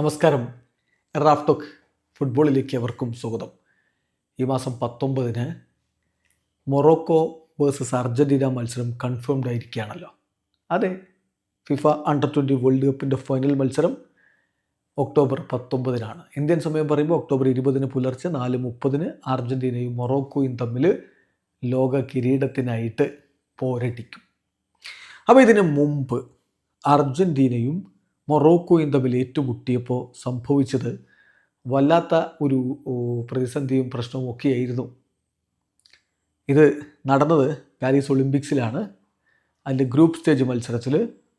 നമസ്കാരം. റാഫ്ടോക്ക് ഫുട്ബോളിലേക്ക് അവർക്കും സ്വാഗതം. ഈ മാസം പത്തൊമ്പതിന് മൊറോക്കോ വേഴ്സസ് അർജന്റീന മത്സരം കൺഫേംഡ് ആയിരിക്കുകയാണല്ലോ. അതെ ഫിഫ അണ്ടർ ട്വന്റി വേൾഡ് കപ്പിന്റെ ഫൈനൽ മത്സരം ഒക്ടോബർ പത്തൊമ്പതിനാണ്. ഇന്ത്യൻ സമയം പറയുമ്പോൾ ഒക്ടോബർ ഇരുപതിന് പുലർച്ചെ നാല് മുപ്പതിന് അർജന്റീനയും മൊറോക്കോയും തമ്മിൽ ലോക കിരീടത്തിനായിട്ട് പോരടിക്കും. അപ്പോൾ ഇതിന് മുമ്പ് അർജന്റീനയും മൊറോക്കോയും തമ്മിൽ ഏറ്റുമുട്ടിയപ്പോൾ സംഭവിച്ചത് വല്ലാത്ത ഒരു പ്രതിസന്ധിയും പ്രശ്നവും ഒക്കെയായിരുന്നു. ഇത് നടന്നത് പാരീസ് ഒളിമ്പിക്സിലാണ്. അതിന്റെ ഗ്രൂപ്പ് സ്റ്റേജ് മത്സരത്തിൽ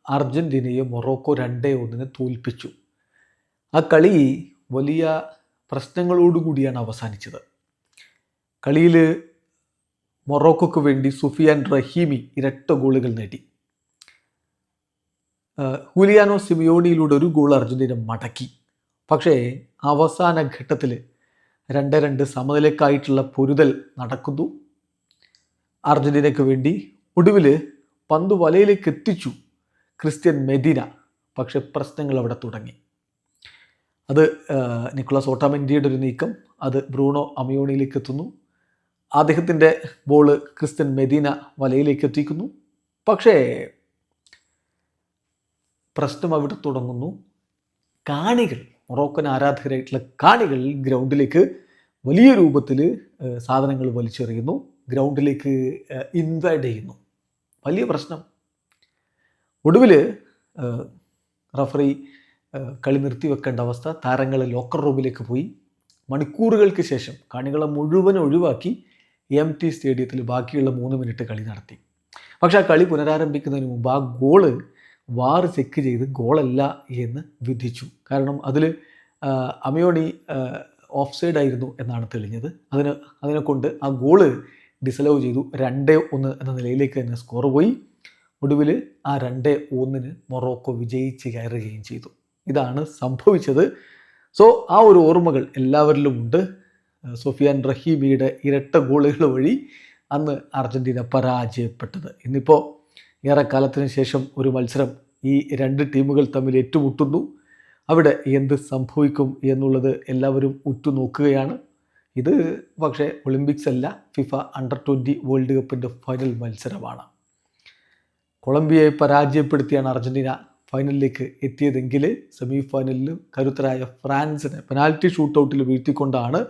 അർജന്റീനയെ മൊറോക്കോ രണ്ടേ ഒന്നിന് തോൽപ്പിച്ചു. ആ കളി വലിയ പ്രശ്നങ്ങളോടുകൂടിയാണ് അവസാനിച്ചത്. കളിയിൽ മൊറോക്കോക്ക് വേണ്ടി സുഫിയാൻ റഹീമി ഇരട്ട ഗോളുകൾ നേടി. ഹൂലിയാനോ സിമിയോണിയിലൂടെ ഒരു ഗോൾ അർജന്റീന മടക്കി. പക്ഷേ അവസാന ഘട്ടത്തിൽ രണ്ട് രണ്ട് സമനിലക്കായിട്ടുള്ള പൊരുതൽ നടക്കുന്നു. അർജന്റീനയ്ക്ക് വേണ്ടി ഒടുവിൽ പന്ത് വലയിലേക്ക് എത്തിച്ചു ക്രിസ്ത്യൻ മെദിന. പക്ഷെ പ്രശ്നങ്ങൾ അവിടെ തുടങ്ങി. അത് നിക്കോളാസ് ഓട്ടാമെന്റിയുടെ ഒരു നീക്കം. അത് ബ്രൂണോ അമിയോണിയിലേക്ക് എത്തുന്നു. അദ്ദേഹത്തിന്റെ ബോൾ ക്രിസ്ത്യൻ മെദീന വലയിലേക്ക് എത്തിക്കുന്നു. പക്ഷേ പ്രശ്നം അവിടെ തുടങ്ങുന്നു. കാണികൾ മൊറോക്കൻ ആരാധകരായിട്ടുള്ള കാണികൾ ഗ്രൗണ്ടിലേക്ക് വലിയ രൂപത്തിൽ സാധനങ്ങൾ വലിച്ചെറിയുന്നു. ഗ്രൗണ്ടിലേക്ക് ഇൻവൈഡ് ചെയ്യുന്നു. വലിയ പ്രശ്നം. ഒടുവിൽ റഫറി കളി നിർത്തിവെക്കേണ്ട അവസ്ഥ. താരങ്ങൾ ലോക്കർ റൂമിലേക്ക് പോയി. മണിക്കൂറുകൾക്ക് ശേഷം കാണികളെ മുഴുവൻ ഒഴിവാക്കി എം ടി സ്റ്റേഡിയത്തിൽ ബാക്കിയുള്ള മൂന്ന് മിനിറ്റ് കളി നടത്തി. പക്ഷേ ആ കളി പുനരാരംഭിക്കുന്നതിന് മുമ്പ് ആ ഗോൾ വാർ ചെക്ക് ചെയ്ത് ഗോളല്ല എന്ന് വിധിച്ചു. കാരണം അതിൽ അമയോണി ഓഫ് സൈഡ് ആയിരുന്നു എന്നാണ് തെളിഞ്ഞത്. അതിന് അതിനെ കൊണ്ട് ആ ഗോൾ ഡിസലവ് ചെയ്തു രണ്ടേ ഒന്ന് എന്ന നിലയിലേക്ക് തന്നെ സ്കോർ പോയി. ഒടുവിൽ ആ രണ്ടേ ഒന്നിന് മൊറോക്കോ വിജയിച്ച് കയറുകയും ചെയ്തു. ഇതാണ് സംഭവിച്ചത്. സോ ആ ഒരു ഓർമ്മകൾ എല്ലാവരിലും ഉണ്ട്. സോഫിയാൻ റഹീമിയുടെ ഇരട്ട ഗോളുകൾ വഴി അന്ന് അർജന്റീന പരാജയപ്പെട്ടത്. ഇന്നിപ്പോൾ ഏറെക്കാലത്തിന് ശേഷം ഒരു മത്സരം ഈ രണ്ട് ടീമുകൾ തമ്മിൽ ഏറ്റുമുട്ടുന്നു. അവിടെ എന്ത് സംഭവിക്കും എന്നുള്ളത് എല്ലാവരും ഉറ്റുനോക്കുകയാണ്. ഇത് പക്ഷേ ഒളിമ്പിക്സ് അല്ല ഫിഫ അണ്ടർ ട്വന്റി വേൾഡ് കപ്പിന്റെ ഫൈനൽ മത്സരമാണ്. കൊളംബിയയെ പരാജയപ്പെടുത്തിയാണ് അർജന്റീന ഫൈനലിലേക്ക് എത്തിയതെങ്കിൽ സെമി ഫൈനലിൽ കരുത്തരായ ഫ്രാൻസിനെ പെനാൽറ്റി ഷൂട്ടൗട്ടിൽ വീഴ്ത്തിക്കൊണ്ടാണ്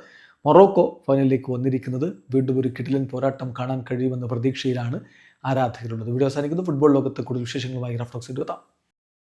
മൊറോക്കോ ഫൈനലിലേക്ക് വന്നിരിക്കുന്നത്. വീണ്ടും ഒരു കിടിലൻ പോരാട്ടം കാണാൻ കഴിയുമെന്ന പ്രതീക്ഷയിലാണ് ആരാധകരുള്ളത് വീഡിയോ അവസാനിക്കുന്നു. ഫുട്ബോൾ ലോകത്തെ കൂടുതൽ വിശേഷങ്ങളുമായി റഫ്ലോക്സ് എത്താം.